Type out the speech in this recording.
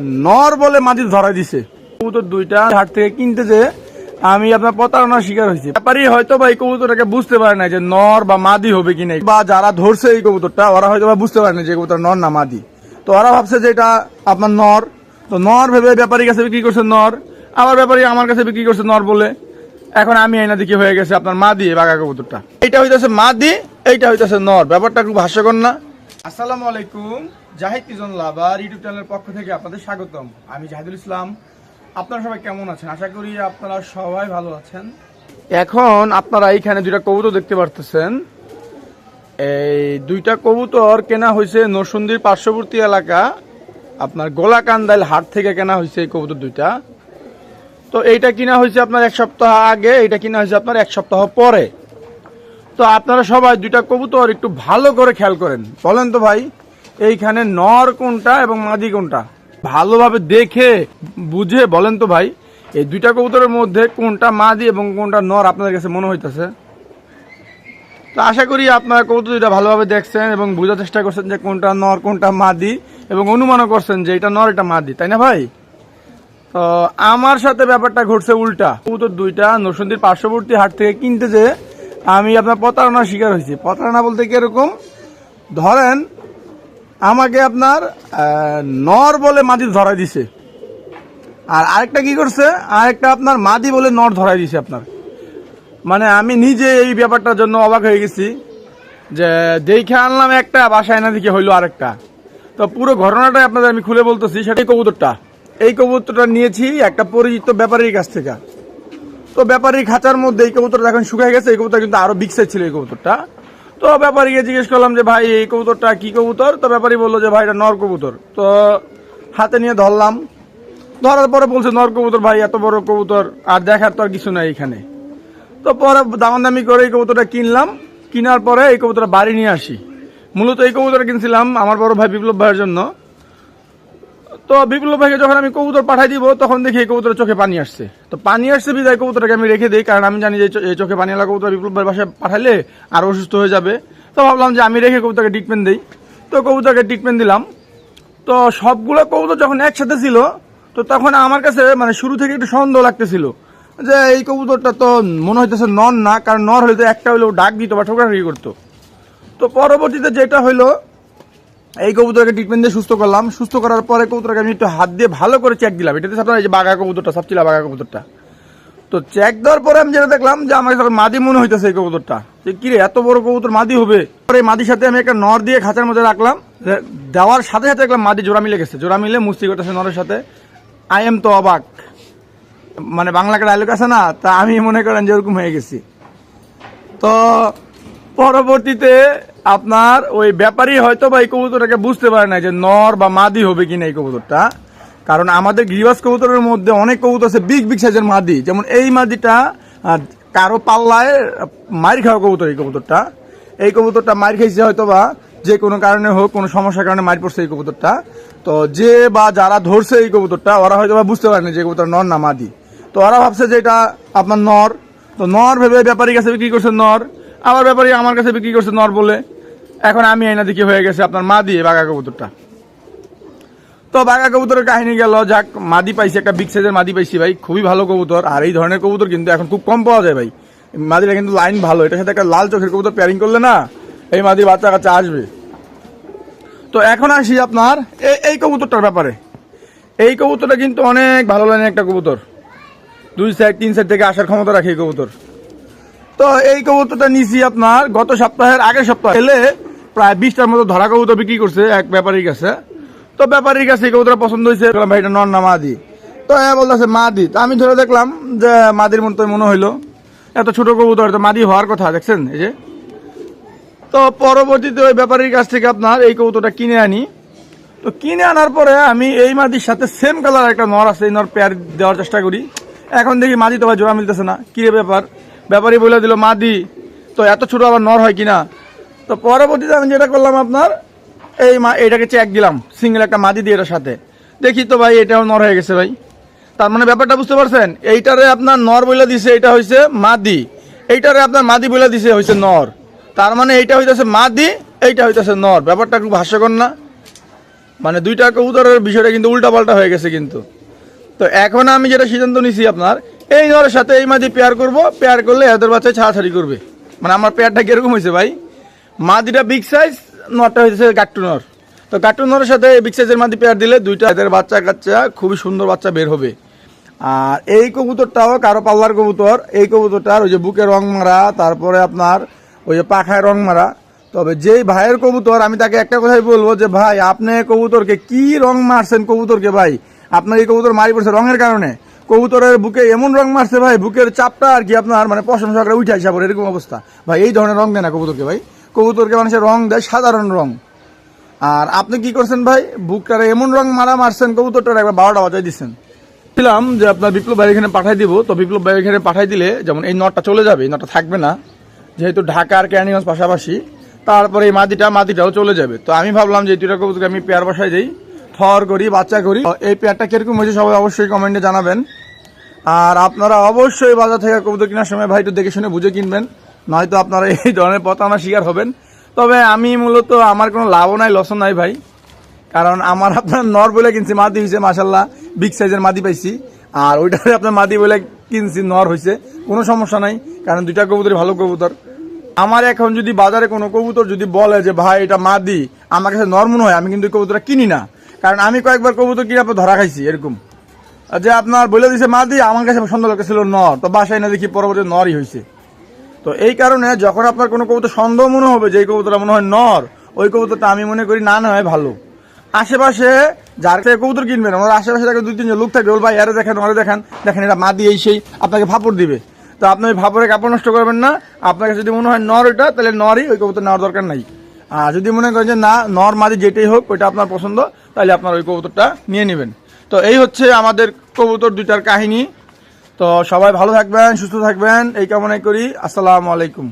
নর বলে মাটি ধরা দিছে। কবুতর দুইটা হাট থেকে কিনতে যে আমি আপনার প্রতারণার শিকার হয়েছি। ব্যাপারই হয়তো বা এই কবুতরটাকে বুঝতে পারে না যে নর বা মাদি হবে কিনা বা যারা ধরছে এই কবুতরটা, ওরা হয়তো বা বুঝতে পারে না যে কবুতর নর না মাদি। তো ওরা ভাবছে যে এটা আপনার নর। তো নর ভেবে ব্যাপারীর কাছে বিক্রি করছে নর। আবার ব্যাপারী আমার কাছে বিক্রি করছে নর বলে। এখন আমি আইনা দেখি হয়ে গেছে আপনার মাদি বাঘা কবুতরটা। এইটা হইতেছে মাদি, এইটা হইতেছে নর। ব্যাপারটা খুব হাস্যকর না? আসসালামু আলাইকুম, জাহিদ কিজন লাভার ইউটিউব চ্যানেলের পক্ষ থেকে আপনাদের স্বাগতম। আমি জাহিদুল ইসলাম। আপনারা সবাই কেমন আছেন? আশা করি আপনারা সবাই ভালো আছেন। এখন আপনারা এইখানে দুইটা কবুতর দেখতে পারতেছেন। এই দুইটা কবুতর কেনা হয়েছে নরসুন্দির পার্শ্ববর্তী এলাকা। আপনার গোলাকান্দাইল হাট থেকে কেনা হয়েছে এই কবুতর দুইটা। তো এইটা কিনা হয়েছে আপনার এক সপ্তাহ আগে, এইটা কিনা হয়েছে আপনার এক সপ্তাহ পরে। তো আপনারা সবাই দুইটা কবুতর একটু ভালো করে খেয়াল করেন। বলেন তো ভাই, এইখানে নর কোনটা এবং মাদি কোনটা? ভালোভাবে দেখে, বুঝে বলেন তো ভাই, এই দুইটা কবুতরের মধ্যে কোনটা মাদি এবং কোনটা নর আপনাদের কাছে মনে হইতেছে? তো আশা করি আপনারা কবুতর দুইটা ভালোভাবে দেখছেন এবং বোঝার চেষ্টা করছেন যে কোনটা নর, কোনটা মাদি এবং অনুমানও করছেন যে এটা নর, এটা মাদি, তাই না ভাই? তো আমার সাথে ব্যাপারটা ঘটছে উল্টা। কবুতর দুইটা নরসিংদীর পার্শ্ববর্তী হাট থেকে কিনতে যে আমি আপনার প্রতারণার শিকার হয়েছি। প্রতারণা বলতে কীরকম? ধরেন, আমাকে আপনার নর বলে মাদি ধরাই দিছে। আর আরেকটা কি করছে? আরেকটা আপনার মাদি বলে নর ধরাই দিছে আপনার। মানে আমি নিজে এই ব্যাপারটার জন্য অবাক হয়ে গেছি যে, দেখে আনলাম একটা, বাসায় না দিকে হইল আরেকটা। তো পুরো ঘটনাটাই আপনাদের আমি খুলে বলতেছি, সেটাই কবুতরটা। এই কবুতরটা নিয়েছি একটা পরিচিত ব্যাপারীর কাছ থেকে। তো ব্যাপারীর খাঁচার মধ্যে এই কবুতরটা এখন শুকায় গেছে, এই কবুতর কিন্তু আরও বিগ সাইজ ছিল এই কবুতরটা। তো ব্যাপারীকে জিজ্ঞেস করলাম যে, ভাই, এই কবুতরটা কি কবুতর? তো ব্যাপারী বলল যে, ভাই, এটা নর কবুতর। তো হাতে নিয়ে ধরলাম। ধরার পরে বলছে, নর কবুতর, ভাই, এত বড় কবুতর, আর দেখার তো আর কিছু নাই এখানে। তো পরে দামাদামি করে এই কবুতরটা কিনলাম। কেনার পরে এই কবুতরটা বাড়ি নিয়ে আসি। মূলত এই কবুতরটা কিনছিলাম আমার বড় ভাই বিপ্লব ভাইয়ের জন্য। তো বিপ্লব ভাইকে যখন আমি কবুতর পাঠাই দিব, তখন দেখি এই কবুতরের চোখে পানি আসছে। তো পানি আসছে বিদায় কবুতরটাকে আমি রেখে দিই, কারণ আমি জানি যে এই চোখে পানি এলা কবুতর বিপ্লব ভাইয়ের বাসায় পাঠালে আর অসুস্থ হয়ে যাবে। তো ভাবলাম যে আমি রেখে কবুতরকে ট্রিটমেন্ট দিই। তো কবুতরকে ট্রিটমেন্ট দিলাম। তো সবগুলো কবুতর যখন একসাথে ছিল, তো তখন আমার কাছে মানে শুরু থেকে একটু সন্দেহ লাগতেছিল যে এই কবুতরটা তো মনে হইতেছে নর না, কারণ নর হলে তো একটা হইলেও ডাক দিত বা ঠোকরাঠুকি করতো। তো পরবর্তীতে যেটা হইল এই কবুতরকে ট্রিটমেন্ট দিয়ে সুস্থ করলাম। সুস্থ করার পরে কবুতরকে আমি একটু হাত দিয়ে ভালো করে চেক দিলাম। এটাতে আপনার এই যে বাঘা কবুতরটা সবচিলা বাঘা কবুতরটা। তো চেক দেওয়ার পরে আমি যেটা দেখলাম যে আমার তখন মাদি মনে হইতেছে এই কবুতরটা। যে কিরে, এত বড় কবুতর মাদি হবে? পরে মাদির সাথে আমি একটা নর দিয়ে খাঁচার মধ্যে রাখলাম। দেওয়ার সাথে সাথে দেখলাম মাদি জোড়া মিলে গেছে। জোড়া মিলে মুস্তি করতেছে নরের সাথে। আই এম তো অবাক। মানে বাংলা ডায়লগ আছে না, তা আমি মনে করেন যে ওরকম হয়ে গেছি। তো পরবর্তীতে আপনার ওই ব্যাপারী হয়তো বা এই কবুতরটাকে বুঝতে পারে না যে নর বা মাদি হবে কিনা এই কবুতরটা। কারণ আমাদের গিরিবাস কবুতরের মধ্যে অনেক কবুতর আছে বিগ বিগ সাইজের মাদি। যেমন এই মাদিটা কারও পাল্লায় মার খাওয়া কবুতর এই কবুতরটা। এই কবুতরটা মার খাইছে হয়তো বা যে কোনো কারণে হোক, কোনো সমস্যার কারণে মার পড়ছে এই কবুতরটা। তো যে বা যারা ধরছে এই কবুতরটা, ওরা হয়তো বা বুঝতে পারে না যে কবুতর নর না মাদি। তো ওরা ভাবছে যে এটা আপনার নর। তো নর ভেবে ব্যাপারীর কাছে বিক্রি করছে নর। আবার ব্যাপারী আমার কাছে বিক্রি করছে নর বলে। এখন আমি আইনা দেখি হয়ে গেছে আপনার মাদি বাঘা কবুতরটা। তো বাঘা কবুতরের কাহিনী গেল, যাক, মাদি পাইছি, একটা বিগ সাইজের মাদি পাইছি ভাই, খুবই ভালো কবুতর, আর এই ধরনের কবুতর কিন্তু এখন খুব কম পাওয়া যায় ভাই। মাদিটা কিন্তু লাইন ভালো, এটার সাথে একটা লাল চোখের কবুতর প্যারিং করলে না, এই মাদির বাচ্চা কাচ্চা আসবে। তো এখন আসি আপনার এই কবুতরটার ব্যাপারে। এই কবুতরটা কিন্তু অনেক ভালো লাইনের একটা কবুতর। দুই সাইড তিন সাইড থেকে আসার ক্ষমতা রাখে এই কবুতর। তো এই কবুতরটা নিছি আপনার গত সপ্তাহের আগের সপ্তাহে। এলে প্রায় বিশটার মতো ধরা কবুতর বিক্রি করছে, এক ব্যাপারীর কাছে। তো ব্যাপারীর কাছে এই কবুতরটা পছন্দ হয়েছে ভাই, এটা নর না মাদি? তো হ্যাঁ বলতেছে, মাদি। তো আমি ধরে দেখলাম যে মাদির মতো মনে হইল। এত ছোট কবুতর, তো মাদি হওয়ার কথা, দেখছেন? এই যে। তো পরবর্তীতে ওই ব্যাপারীর কাছ থেকে আপনার এই কবুতরটা কিনে আনি। তো কিনে আনার পরে আমি এই মাদির সাথে সেম কালার একটা নর আছে, এই নর পেয়ার দেওয়ার চেষ্টা করি। এখন দেখি মাদি তো জোড়া মিলতেছে না, কি রে ব্যাপার? ব্যাপারী বলে দিল, মাদি, তো এত ছোট আবার নর হয় কিনা? তো পরবর্তীতে আমি যেটা করলাম আপনার, এই মা, এটাকে চেক দিলাম সিঙ্গেল একটা মাদি দিয়ে এটার সাথে। দেখি তো ভাই, এটাও নর হয়ে গেছে ভাই। তার মানে ব্যাপারটা বুঝতে পারছেন? এইটারে আপনার নর বলে দিছে, এটা হয়েছে মাদি। এইটারে আপনার মাদি বলে দিছে হয়েছে নর। তার মানে এইটা হইতেছে মাদি, এইটা হইতেছে নর। ব্যাপারটা খুব হাস্যকর না? মানে দুইটা কবুতরের বিষয়টা কিন্তু উল্টাপাল্টা হয়ে গেছে কিন্তু। তো এখন আমি যেটা সিদ্ধান্ত নিছি আপনার, এই নরের সাথে এই মাদি পেয়ার করব পেয়ার করলে এদের বাচ্চা ছাড়াছাড়ি করবে। মানে আমার পেয়ারটা কীরকম হয়েছে ভাই? মাদিটা বিগ সাইজ নরটা হয়েছে গাট্টু তো গাট্টু সাথে বিগ সাইজের মাদি পেয়ার দিলে দুইটা এদের বাচ্চা কাচ্চা খুবই সুন্দর বাচ্চা বের হবে। আর এই কবুতরটাও কারও পাল্লার কবুতর, এই কবুতরটার ওই যে বুকে রং মারা, তারপরে আপনার ওই যে পাখায় রং মারা। তবে যেই ভাইয়ের কবুতর, আমি তাকে একটা কথাই বলব যে, ভাই, আপনি কবুতরকে কি রং মারছেন কবুতরকে ভাই? আপনার এই কবুতর মারি পড়ছে রঙের কারণে। কবুতরের বুকে এমন রং মারছে ভাই, বুকের চাপটা আর কি আপনার মানে পশম সহকারে উঠে আসা পড়ে, এরকম অবস্থা। ভাই, এই ধরনের রং দেয় না কবুতরকে ভাই। কবুতরকে মানুষের রং দেয় সাধারণ রং। আর আপনি কি করছেন ভাই? বুকটারে এমন রং মারা মারছেন, কবুতরটার একবার বারোটা বাজাই দিচ্ছেন ছিলাম যে আপনার বিপ্লব ভাই এখানে পাঠাই দিব, তো বিপ্লব ভাই এখানে পাঠাই দিলে যেমন এই নটটা চলে যাবে, এই নটটা থাকবে না, যেহেতু ঢাকা আর ক্যানিগঞ্জ পাশাপাশি, তারপরে এই মাদিটা, মাদিটাও চলে যাবে। তো আমি ভাবলাম যে দুইটা কবুতরকে আমি পেয়ার বসাই দিই, থর করি, বাচ্চা করি। এই পেয়ারটা কীরকম হয়েছে সবাই অবশ্যই কমেন্টে জানাবেন। আর আপনারা অবশ্যই বাজার থেকে কবুতর কেনার সময় ভাই একটু দেখে শুনে বুঝে কিনবেন। নয়তো আপনারা এই ধরনের প্রতারণার শিকার হবেন। তবে আমি মূলত আমার কোনো লাভও নাই, লসও নাই ভাই। কারণ আমার আপনার নর বলে কিনছি, মাদি হয়েছে মাসাল্লাহ বিগ সাইজের মাদি পাইছি। আর ওইটারে আপনার মাদি বলে কিনছি, নর হয়েছে কোনো সমস্যা নাই। কারণ দুইটা কবুতরই ভালো কবুতর। আমার এখন যদি বাজারে কোনো কবুতর যদি বলে যে, ভাই, এটা মাদি, আমার কাছে নর মনে হয়, আমি কিন্তু কবুতরটা কিনি না। কারণ আমি কয়েকবার কবুতর কিনে আপনার ধরা খাইছি, এরকম। যে আপনার বলে দিছে মাদি, আমার কাছে সন্দেহ ছিল নর। তো বাসায় না দেখি পরবর্তী নরই হয়েছে তো এই কারণে যখন আপনার কোনো কবুতর সন্দেহ মনে হবে যে এই কবুতরটা মনে হয় নর, ওই কবুতরটা আমি মনে করি না না হয় ভালো। আশেপাশে যার থেকে কবুতর কিনবেন আমার আশেপাশে দেখে দুই, তিনজন লোক থাকবে, বল, ভাই আরে দেখেন, ওরে দেখেন দেখেন এটা মা দিয়ে সেই, আপনাকে ফাপড় দিবে। তো আপনি ওই ফাপড়ে কাপড় নষ্ট করবেন না। আপনাকে যদি মনে হয় নর ওইটা তাহলে নরই, ওই কবুতর নেওয়ার দরকার নাই। আর যদি মনে করেন যে না, নর মাদি যেটাই হোক, ওইটা আপনার পছন্দ, তাহলে আপনার ওই কবুতরটা নিয়ে নেবেন। তো এই হচ্ছে আমাদের কবুতর দুইটার কাহিনী। তো সবাই ভালো থাকবেন সুস্থ থাকবেন। এই কামনাই করি। আসসালামু আলাইকুম।